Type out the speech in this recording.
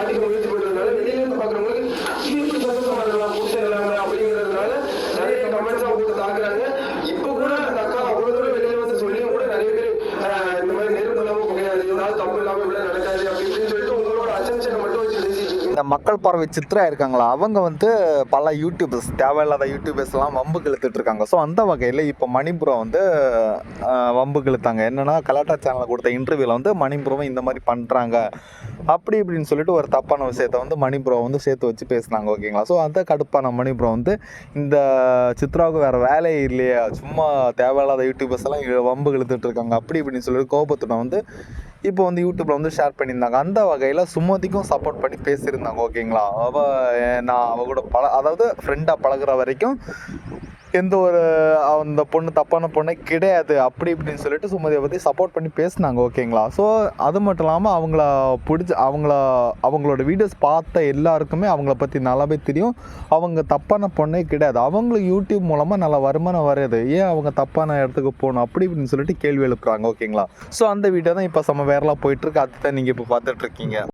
அதிகம் விழுந்து போயிடுறதுனால வெளியில இருந்து பாக்குறவங்களுக்கு இது எப்படி சந்தோஷமா இருக்கலாம் கொடுத்துடலாமே அப்படிங்கிறதுனால நிறைய கமெண்ட்ஸா உங்களுக்கு தாக்குறாங்க. இந்த மக்கள் பார்வை சித்ரா இருக்காங்களா? அவங்க வந்து பல யூடியூபர்ஸ் தேவையில்லாத யூடியூபர்ஸ்லாம் வம்பு இழுத்துட்டு இருக்காங்க. ஸோ அந்த வகையில் இப்போ மணிபுரம் வந்து வம்பு வம்புக்கு இழுத்தாங்க என்னன்னா கலாட்டா சேனலில் கொடுத்த இன்டர்வியூவில் வந்து மணிபுரம் இந்த மாதிரி பண்ணுறாங்க அப்படி இப்படின்னு சொல்லிட்டு ஒரு தப்பான விஷயத்த வந்து மணிபுரம் வந்து சேர்த்து வச்சு பேசுனாங்க. ஓகேங்களா ஸோ அந்த கடுப்பான மணிபுரம் வந்து இந்த சித்ராவுக்கு வேறு வேலையே இல்லையா. சும்மா தேவையில்லாத யூடியூபர்ஸ் எல்லாம் வம்பு இழுத்துட்டு இருக்காங்க. அப்படி இப்படின்னு சொல்லிட்டு கோபத்துடன் வந்து இப்போ வந்து யூடியூப்ல வந்து ஷேர் பண்ணியிருந்தாங்க. அந்த வகையில் சுமதிக்கும் சப்போர்ட் பண்ணி பேசியிருந்தாங்க ஓகேங்களா அவ நான் அவ கூட பழ அதாவது ஃப்ரெண்டாக பழகுற வரைக்கும் எந்த ஒரு அந்த பொண்ணு தப்பான பொண்ணே கிடையாது. அப்படி இப்படின்னு சொல்லிட்டு சுமதியை பற்றி சப்போர்ட் பண்ணி பேசினாங்க ஓகேங்களா ஸோ அது மட்டும் இல்லாமல் அவங்கள பிடிச்ச அவங்கள அவங்களோட வீடியோஸ் பார்த்த எல்லாருக்குமே அவங்கள பற்றி நல்லாவே தெரியும். அவங்க தப்பான பொண்ணே கிடையாது. அவங்களும் யூடியூப் மூலமாக நல்ல வருமானம் வராது ஏன் அவங்க தப்பான இடத்துக்கு போகணும்? அப்படி இப்படின்னு சொல்லிட்டு கேள்வி எழுப்புறாங்க ஓகேங்களா ஸோ அந்த வீடியோ தான் இப்போ செம்ம வேறலாம் போயிட்டுருக்கு அதுதான் நீங்கள் இப்போ பார்த்துட்ருக்கீங்க